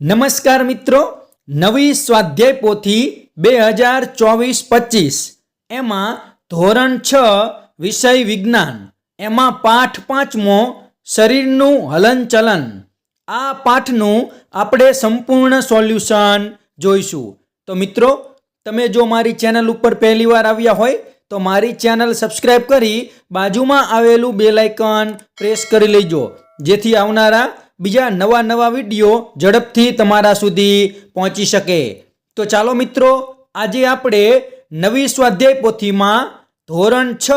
નમસ્કાર મિત્રો, નવી સ્વાધ્યાય પોથી બે હજાર ચોવીસ પચીસ. એમાં ધોરણ છ, વિષય વિજ્ઞાન. એમાં પાઠ પાંચમો, શરીરનું હલનચલન. આ પાઠનું આપણે સંપૂર્ણ સોલ્યુશન જોઈશું. તો મિત્રો, તમે જો મારી ચેનલ ઉપર પહેલી વાર આવ્યા હોય, તો મારી ચેનલ સબસ્ક્રાઈબ કરી બાજુમાં આવેલું બેલાઇકન પ્રેસ કરી લેજો. જેથી આવનારા બીજા નવા નવા વીડિયો ઝડપથી તમારા સુધી પહોંચી શકે. તો ચાલો મિત્રો, આજે આપણે નવી સ્વાધ્યાય પોથીમાં ધોરણ છ,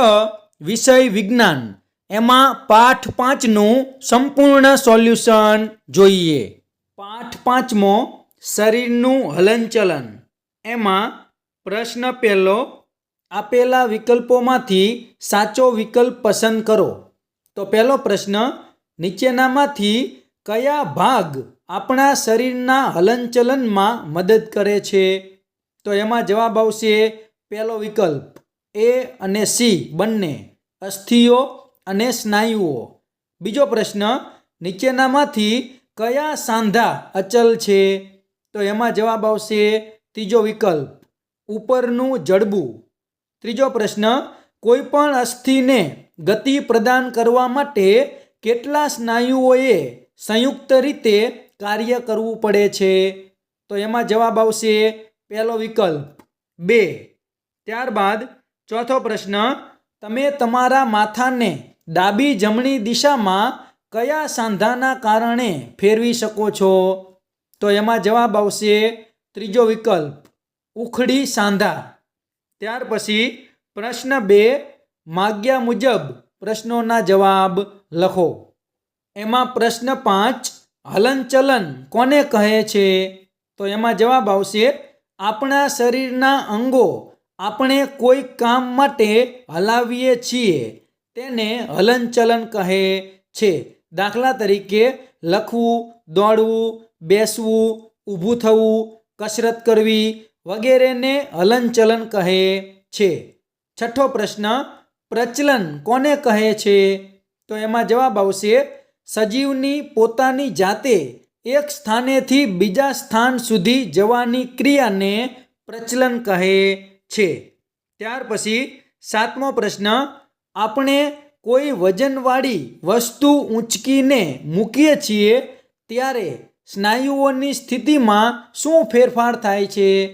વિષય વિજ્ઞાન. એમાં પાઠ પાંચનું સંપૂર્ણ સોલ્યુશન જોઈએ. પાઠ પાંચમો, શરીરનું હલનચલન. એમાં પ્રશ્ન પહેલો, આપેલા વિકલ્પોમાંથી સાચો વિકલ્પ પસંદ કરો. તો પહેલો પ્રશ્ન, નીચેનામાંથી કયા ભાગ આપણા શરીરના હલનચલનમાં મદદ કરે છે? તો એમાં જવાબ આવશે પહેલો વિકલ્પ, એ અને સી બંને, અસ્થિઓ અને સ્નાયુઓ. બીજો પ્રશ્ન, નીચેનામાંથી કયા સાંધા અચલ છે? તો એમાં જવાબ આવશે ત્રીજો વિકલ્પ, ઉપરનું જડબું. ત્રીજો પ્રશ્ન, કોઈપણ અસ્થિને ગતિ પ્રદાન કરવા માટે કેટલા સ્નાયુઓએ સંયુક્ત રીતે કાર્ય કરવું પડે છે. તો એમાં જવાબ આવશે પહેલો વિકલ્પ બે. ત્યારબાદ ચોથો પ્રશ્ન, તમે તમારા માથાને ડાબી જમણી દિશામાં કયા સાંધાના કારણે ફેરવી શકો છો? તો એમાં જવાબ આવશે ત્રીજો વિકલ્પ, ઉખડી સાંધા. ત્યાર પછી પ્રશ્ન બે, માગ્યા મુજબ પ્રશ્નોના જવાબ લખો. એમાં પ્રશ્ન પાંચ હલનચલન કોને કહે છે? તો એમાં જવાબ આવશે, આપણા શરીરના અંગો આપણે કોઈ કામ માટે હલાવીએ છીએ. તેને હલનચલન કહે છે. દાખલા તરીકે, લખવું, દોડવું, બેસવું, ઊભું થવું, કસરત કરવી વગેરેને હલનચલન કહે છે. છઠ્ઠો પ્રશ્ન, પ્રચલન કોને કહે છે? તો એમાં જવાબ આવશે સજીવની પોતાની જાતે એક સ્થાનેથી બીજા સ્થાન સુધી જવાની ક્રિયાને પ્રચલન કહે છે. ત્યાર પછી સાતમો પ્રશ્ન, આપણે કોઈ વજનવાળી વસ્તુ ઊંચકીને મૂકીએ છીએ ત્યારે સ્નાયુઓની સ્થિતિમાં શું ફેરફાર થાય છે?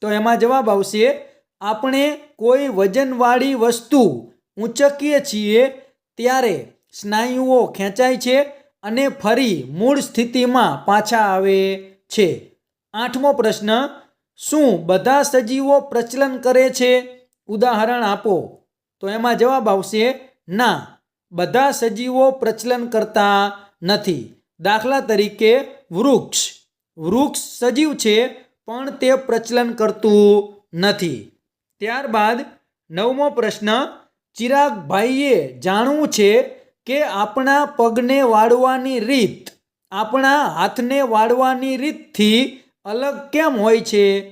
તો એમાં જવાબ આવશે, આપણે કોઈ વજનવાળી વસ્તુ ઊંચકીએ છીએ ત્યારે સ્નાયુઓ ખેંચાય છે અને ફરી મૂળ સ્થિતિમાં પાછા આવે છે. આઠમો પ્રશ્ન, શું બધા સજીવો પ્રચલન કરે છે? ઉદાહરણ આપો. તો એમાં જવાબ આવશે, ના, બધા સજીવો પ્રચલન કરતા નથી. દાખલા તરીકે, વૃક્ષ. વૃક્ષ સજીવ છે, પણ તે પ્રચલન કરતું નથી. ત્યારબાદ નવમો પ્રશ્ન, ચિરાગભાઈએ જાણવું છે કે આપણા પગને વાળવાની રીત, આપણા હાથને વાળવાની રીતથી અલગ કેમ હોય છે?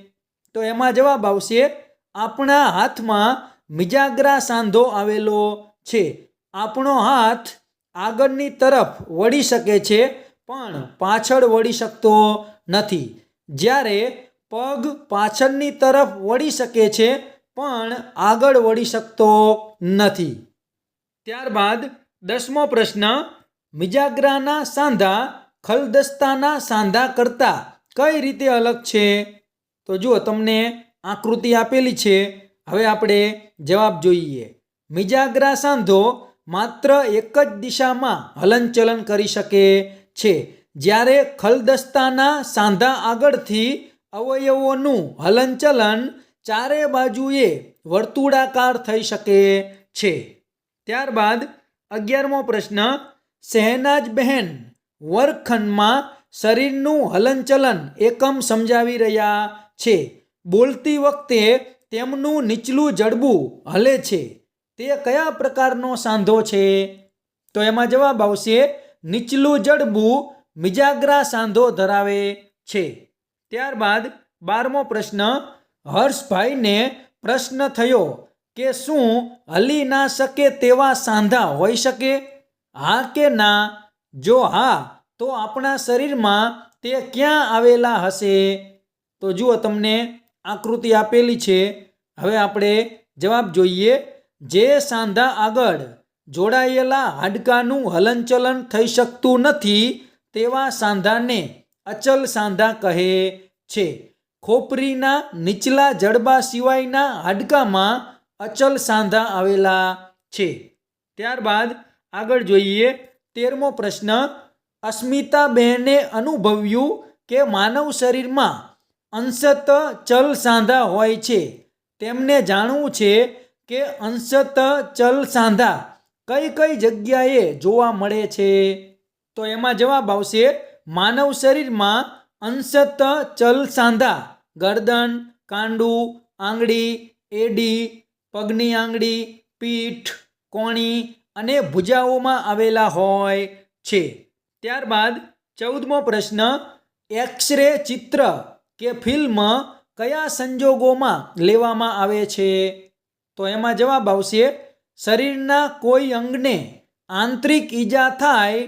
તો એમાં જવાબ આવશે, આપણા હાથમાં મિજાગ્રા સાંધો આવેલો છે. આપણો હાથ આગળની તરફ વળી શકે છે, પણ પાછળ વળી શકતો નથી. જ્યારે પગ પાછળની તરફ વળી શકે છે, પણ આગળ વળી શકતો નથી. ત્યારબાદ દસમો પ્રશ્ન, મિજાગ્રાના સાંધા ખલદસ્તાના સાંધા કરતાં કઈ રીતે અલગ છે? તો જુઓ, તમને આકૃતિ આપેલી છે. હવે આપણે જવાબ જોઈએ. મિજાગ્રા સાંધો માત્ર એક જ દિશામાં હલનચલન કરી શકે છે. જ્યારે ખલદસ્તાના સાંધા આગળથી અવયવોનું હલનચલન ચારે બાજુએ વર્તુળાકાર થઈ શકે છે. ત્યારબાદ અગિયારમો પ્રશ્ન, શહેનાજ બહેન વર્ગખંડમાં શરીરનું હલનચલન એકમ સમજાવી રહ્યા છે. બોલતી વખતે તેમનું નીચલું જડબું હલે છે. તે કયા પ્રકારનો સાંધો છે? તો એમાં જવાબ આવશે, નીચલું જડબું મિજાગ્રા સાંધો ધરાવે છે. ત્યારબાદ બારમો પ્રશ્ન, હર્ષભાઈને પ્રશ્ન થયો કે શું હલી ના શકે તેવા સાંધા હોઈ શકે? હા કે ના? જો હા, તો આપણા શરીરમાં તે ક્યાં આવેલા હશે? તો જુઓ તમને આકૃતિ આપેલી છે. હવે આપણે જવાબ જોઈએ. જે સાંધા આગળ જોડાયેલા હાડકાનું હલનચલન થઈ શકતું નથી, તેવા સાંધાને અચલ સાંધા કહે છે. ખોપરીના નીચલા જડબા સિવાયના હાડકામાં અચલ સાંધા આવેલા છે. ત્યારબાદ આગળ જોઈએ તેરમો પ્રશ્ન અસ્મિતાબહેને અનુભવ્યું કે માનવ શરીરમાં અંશત ચલ સાંધા હોય છે. તેમને જાણવું છે કે અંશત ચલ સાંધા કઈ કઈ જગ્યાએ જોવા મળે છે. તો એમાં જવાબ આવશે, માનવ શરીરમાં અંશત ચલ સાંધા, ગરદન, કાંડું, આંગળી, એડી પગની આંગળી, પીઠ, કોણી અને ભુજાઓમાં આવેલા હોય છે. ત્યારબાદ ચૌદમો પ્રશ્ન, એક્સરે ચિત્ર કે ફિલ્મ કયા સંજોગોમાં લેવામાં આવે છે? તો એમાં જવાબ આવશે, શરીરના કોઈ અંગને આંતરિક ઈજા થાય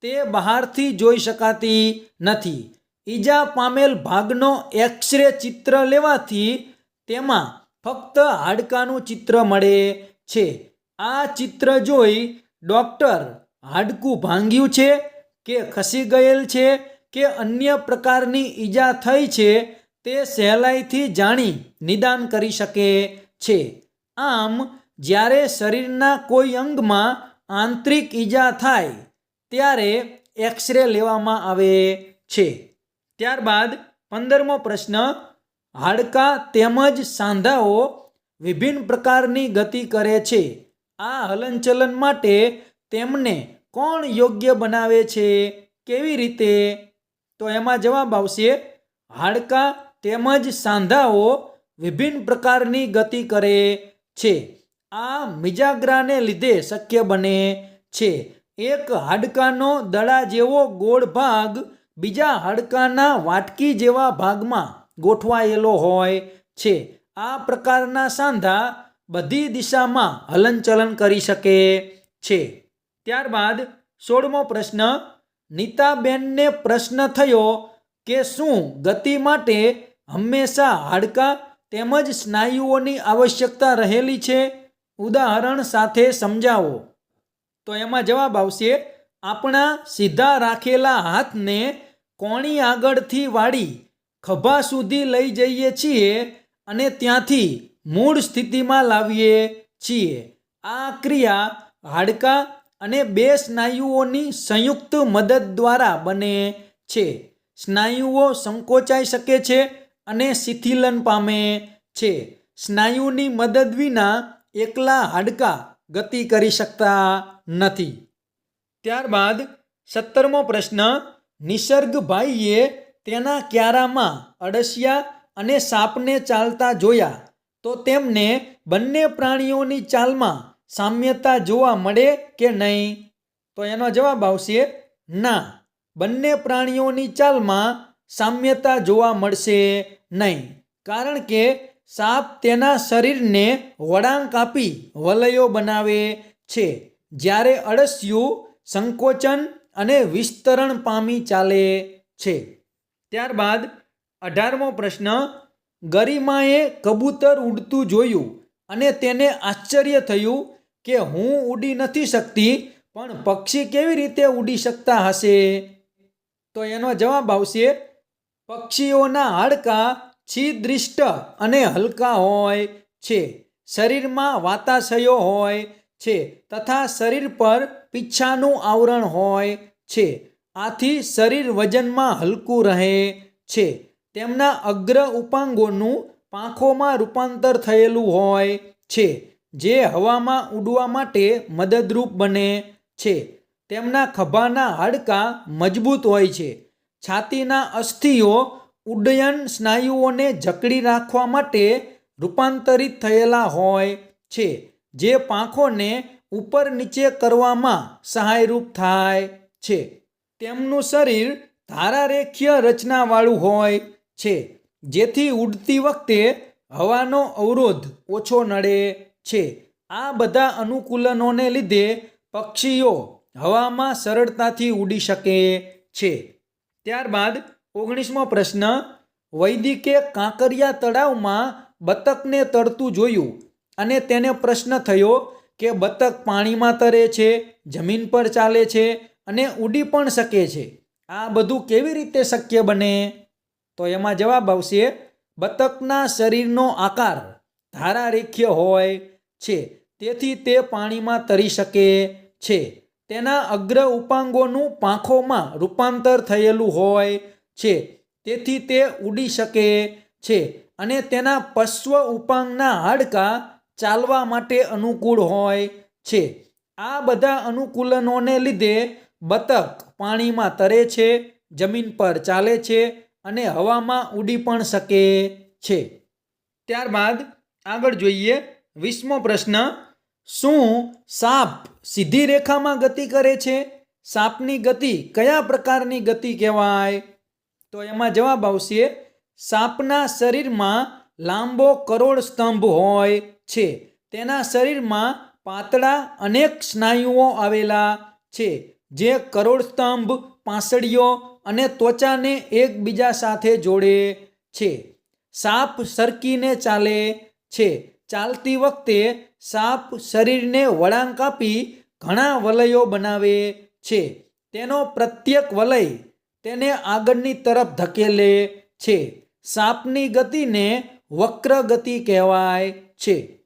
તે બહારથી જોઈ શકાતી નથી. ઈજા પામેલ ભાગનો એક્સરે ચિત્ર લેવાથી તેમાં ફક્ત હાડકાનું ચિત્ર મળે છે. આ ચિત્ર જોઈ ડૉક્ટર હાડકું ભાંગ્યું છે કે ખસી ગયેલ છે કે અન્ય પ્રકારની ઈજા થઈ છે તે સહેલાઈથી જાણી નિદાન કરી શકે છે. આમ, જ્યારે શરીરના કોઈ અંગમાં આંતરિક ઈજા થાય, ત્યારે એક્સરે લેવામાં આવે છે. ત્યારબાદ પંદરમો પ્રશ્ન હાડકાં તેમજ સાંધાઓ વિભિન્ન પ્રકારની ગતિ કરે છે. આ હલનચલન માટે તેમને કોણ યોગ્ય બનાવે છે? કેવી રીતે? તો એમાં જવાબ આવશે, હાડકાં તેમજ સાંધાઓ વિભિન્ન પ્રકારની ગતિ કરે છે. આ મિજાગ્રાને લીધે શક્ય બને છે. એક હાડકાનો દડા જેવો ગોળ ભાગ બીજા હાડકાના વાટકી જેવા ભાગમાં ગોઠવાયેલો હોય છે. આ પ્રકારના સાંધા બધી દિશામાં હલનચલન કરી શકે છે. ત્યારબાદ સોળમો પ્રશ્ન, નીતાબેનને પ્રશ્ન થયો કે શું ગતિ માટે હંમેશા હાડકાં તેમજ સ્નાયુઓની આવશ્યકતા રહેલી છે? ઉદાહરણ સાથે સમજાવો. તો એમાં જવાબ આવશે, આપણા સીધા રાખેલા હાથને કોણી આગળથી વાળી ખભા સુધી લઈ જઈએ છીએ અને ત્યાંથી મૂળ સ્થિતિમાં લાવીએ છીએ. આ ક્રિયા હાડકાં અને બે સ્નાયુઓની સંયુક્ત મદદ દ્વારા બને છે. સ્નાયુઓ સંકોચાઈ શકે છે અને શિથિલન પામે છે. સ્નાયુની મદદ વિના એકલા હાડકાં ગતિ કરી શકતા નથી. ત્યારબાદ સત્તરમો પ્રશ્ન, નિસર્ગભાઈએ તેના ક્યારામાં અળસિયા અને સાપને ચાલતા જોયા, તો તેમને બંને પ્રાણીઓની ચાલમાં સામ્યતા જોવા મળે કે નહીં? તો એનો જવાબ આવશે, ના, બંને પ્રાણીઓની ચાલમાં સામ્યતા જોવા મળશે નહીં, કારણ કે સાપ તેના શરીરને વળાંક આપી વલયો બનાવે છે. જ્યારે અળસિયું સંકોચન અને વિસ્તરણ પામી ચાલે છે. ત્યારબાદ અઢારમો પ્રશ્ન, ગરિમાએ કબૂતર ઉડતું જોયું અને તેને આશ્ચર્ય થયું કે હું ઉડી નથી શકતી, પણ પક્ષી કેવી રીતે ઉડી શકતા હશે? તો એનો જવાબ આવશે, પક્ષીઓના હાડકાં છિદ્રિષ્ટ અને હલકા હોય છે, શરીરમાં વાતાશયો હોય છે, તથા શરીર પર પીછાનું આવરણ હોય છે. આથી શરીર વજનમાં હલકું રહે છે. તેમના અગ્ર ઉપાંગોનું પાંખોમાં રૂપાંતર થયેલું હોય છે, જે હવામાં ઉડવા માટે મદદરૂપ બને છે. તેમના ખભાના હાડકાં મજબૂત હોય છે. છાતીના અસ્થિઓ ઉડ્ડયન સ્નાયુઓને જકડી રાખવા માટે રૂપાંતરિત થયેલા હોય છે, જે પાંખોને ઉપર નીચે કરવામાં સહાયરૂપ થાય છે. તેમનું શરીર ધારારેખીય રચનાવાળું હોય છે, જેથી ઉડતી વખતે હવાનો અવરોધ ઓછો નડે છે. આ બધા અનુકૂલનોને લીધે પક્ષીઓ હવામાં સરળતાથી ઉડી શકે છે. ત્યારબાદ ઓગણીસમો પ્રશ્ન, વૈદિકે કાંકરિયા તળાવમાં બતકને તરતું જોયું અને તેને પ્રશ્ન થયો કે, બતક પાણીમાં તરે છે, જમીન પર ચાલે છે અને ઉડી પણ શકે છે. આ બધું કેવી રીતે શક્ય બને? તો એમાં જવાબ આવશે, બતકના શરીરનો આકાર ધારારેખ્ય હોય છે, તેથી તે પાણીમાં તરી શકે છે. તેના અગ્ર ઉપાંગોનું પાંખોમાં રૂપાંતર થયેલું હોય છે, તેથી તે ઉડી શકે છે અને તેના પશ્વ ઉપાંગના હાડકાં ચાલવા માટે અનુકૂળ હોય છે. આ બધા અનુકૂલનોને લીધે બતક પાણીમાં તરે છે, જમીન પર ચાલે છે અને હવામાં ઉડી પણ શકે છે. ત્યારબાદ આગળ જોઈએ વીસમો પ્રશ્ન, શું સાપ સીધી રેખામાં ગતિ કરે છે? સાપની ગતિ કયા પ્રકારની ગતિ કહેવાય? તો એમાં જવાબ આવશે, સાપના શરીરમાં લાંબો કરોડ સ્તંભ હોય છે. તેના શરીરમાં પાતળા અનેક સ્નાયુઓ આવેલા છે. જે કરોડ સ્તંભ, પાંસળીઓ અને ત્વચાને એકબીજા સાથે જોડે છે. સાપ સરકીને ચાલે છે. ચાલતી વખતે સાપ શરીરને વળાંક આપી ઘણા વલયો બનાવે છે. તેનો પ્રત્યેક વલય તેને આગળની તરફ ધકેલે છે. સાપની ગતિને વક્ર ગતિ કહેવાય છે.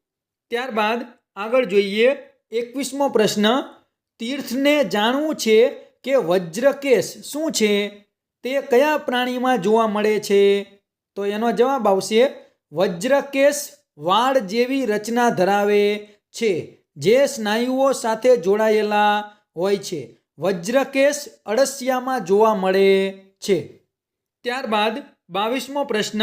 ત્યારબાદ આગળ જોઈએ એકવીસમો પ્રશ્ન. તીર્થને જાણવું છે કે વજ્રકેશ શું છે? તે કયા પ્રાણીમાં જોવા મળે છે? તો એનો જવાબ આવશે, વજ્રકેશ વાળ જેવી રચના ધરાવે છે, જે સ્નાયુઓ સાથે જોડાયેલા હોય છે. વજ્રકેશ અળસિયામાં જોવા મળે છે. ત્યારબાદ બાવીસમો પ્રશ્ન,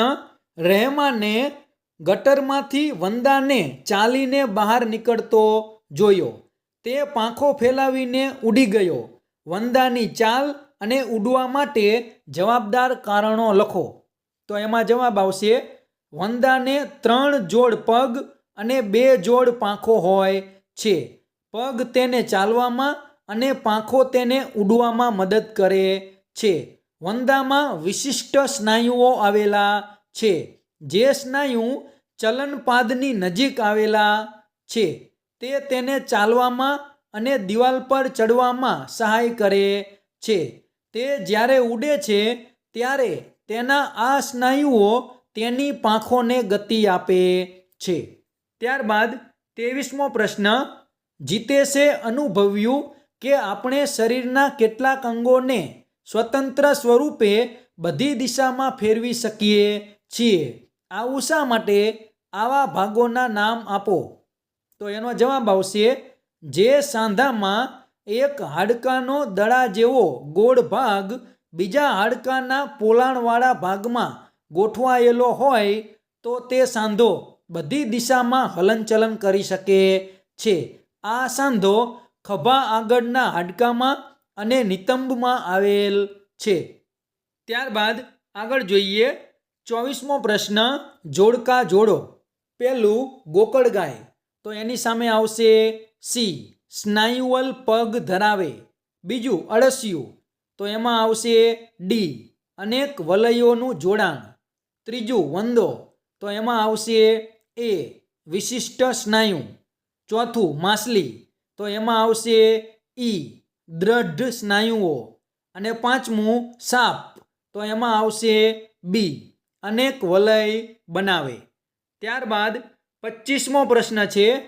રહેમાને ગટરમાંથી વંદાને ચાલીને બહાર નીકળતો જોયો. તે પાંખો ફેલાવીને ઉડી ગયો. વંદાની ચાલ અને ઉડવા માટે જવાબદાર કારણો લખો. તો એમાં જવાબ આવશે, વંદાને ત્રણ જોડ પગ અને બે જોડ પાંખો હોય છે. પગ તેને ચાલવામાં અને પાંખો તેને ઉડવામાં મદદ કરે છે. વંદામાં વિશિષ્ટ સ્નાયુઓ આવેલા છે. જે સ્નાયુ ચલનપાદની નજીક આવેલા છે. તે તેને ચાલવામાં અને દિવાલ પર ચડવામાં સહાય કરે છે. તે જ્યારે ઉડે છે, ત્યારે તેના આ સ્નાયુઓ તેની પાંખોને ગતિ આપે છે. ત્યારબાદ ત્રેવીસમો પ્રશ્ન, જીતેશે અનુભવ્યું કે આપણે શરીરના કેટલાક અંગોને સ્વતંત્ર સ્વરૂપે બધી દિશામાં ફેરવી શકીએ છીએ? આવું શા માટે? આવા ભાગોના નામ આપો. તો એનો જવાબ આવશે, જે સાંધામાં એક હાડકાનો દડા જેવો ગોળ ભાગ બીજા હાડકાના પોલાણવાળા ભાગમાં ગોઠવાયેલો હોય, તો તે સાંધો બધી દિશામાં હલનચલન કરી શકે છે. આ સાંધો ખભા આગળના હાડકામાં અને નિતંબમાં આવેલ છે. ત્યારબાદ આગળ જોઈએ, ચોવીસમો પ્રશ્ન, જોડકા જોડો. પહેલું ગોકળ ગાય. તો એની સામે આવશે સી સ્નાયુઅલ પગ ધરાવે. બીજું, અળસિયું. તો એમાં આવશે ડી, અનેક વલયોનું જોડાણ. ત્રીજું, વંદો. તો એમાં આવશે એ, વિશિષ્ટ સ્નાયુ. ચોથું, માછલી. તો એમાં આવશે ઈ, દ્રઢ સ્નાયુઓ. અને પાંચમું, સાપ. તો એમાં આવશે બી, અનેક વલય બનાવે. ત્યારબાદ પચીસમો પ્રશ્ન છે,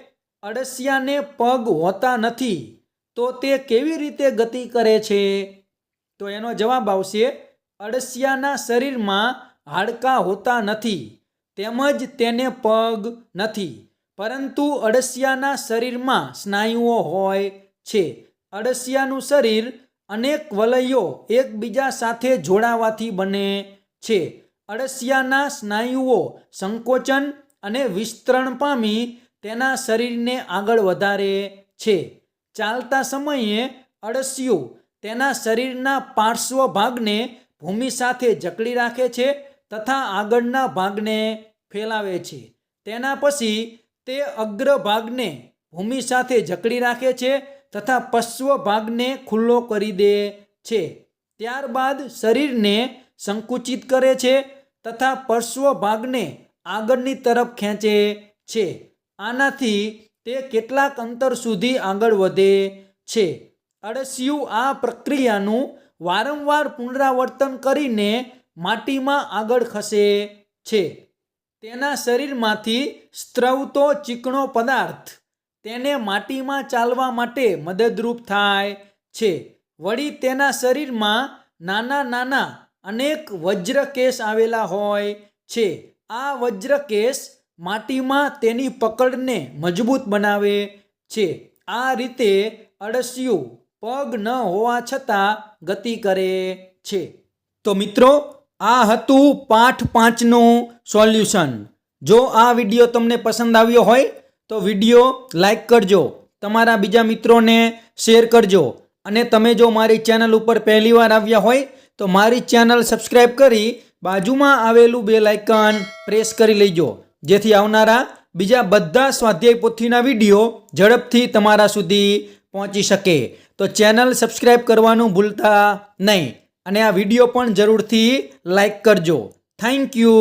અળસિયાને પગ હોતા નથી, તો તે કેવી રીતે ગતિ કરે છે? તો એનો જવાબ આવશે, અળસિયાના શરીરમાં હાડકાં હોતા નથી, તેમજ તેને પગ નથી, પરંતુ અળસિયાના શરીરમાં સ્નાયુઓ હોય છે. અળસિયાનું શરીર અનેક વલયો એકબીજા સાથે જોડાવાથી બને છે. અળસિયાના સ્નાયુઓ સંકોચન અને વિસ્તરણ પામી તેના શરીરને આગળ વધારે છે. ચાલતા સમયે અળસિયું તેના શરીરના પાર્શ્વ ભાગને ભૂમિ સાથે જકડી રાખે છે તથા આગળના ભાગને ફેલાવે છે. તેના પછી તે અગ્ર ભાગને ભૂમિ સાથે જકડી રાખે છે તથા પશ્વ ભાગને ખુલ્લો કરી દે છે. ત્યારબાદ શરીરને સંકુચિત કરે છે તથા પશ્વ ભાગને આગળની તરફ ખેંચે છે. આનાથી તે કેટલાક અંતર સુધી આગળ વધે છે. અળસિયું આ પ્રક્રિયાનું વારંવાર પુનરાવર્તન કરીને માટીમાં આગળ ખસે છે. તેના શરીરમાંથી સ્ત્રવતો ચીકણો પદાર્થ તેને માટીમાં ચાલવા માટે મદદરૂપ થાય છે. વળી તેના શરીરમાં નાના નાના અનેક વજ્રકેશ આવેલા હોય છે. આ વજ્રકેશ માટીમાં તેની પકડને મજબૂત બનાવે છે. આ રીતે અળસિયું પગ ન હોવા છતાં ગતિ કરે છે. તો મિત્રો, આ હતું પાઠ પાંચનું સોલ્યુશન. જો આ વીડિયો તમને પસંદ આવ્યો હોય, તો વીડિયો લાઈક કરજો, તમારા બીજા મિત્રોને શેર કરજો, અને તમે જો મારી ચેનલ ઉપર પહેલીવાર આવ્યા હોય, તો મારી ચેનલ સબસ્ક્રાઈબ કરી બાજુમાં આવેલું બે આઇકન પ્રેસ કરી લેજો. જેથી આવનારા બીજા બધા સ્વાધ્યાય પોથીના વીડિયો ઝડપથી તમારા સુધી પહોંચી શકે. તો ચેનલ સબસ્ક્રાઈબ કરવાનું ભૂલતા નહીં. અને આ વીડિયો પણ જરૂરથી લાઈક કરજો. Thank you.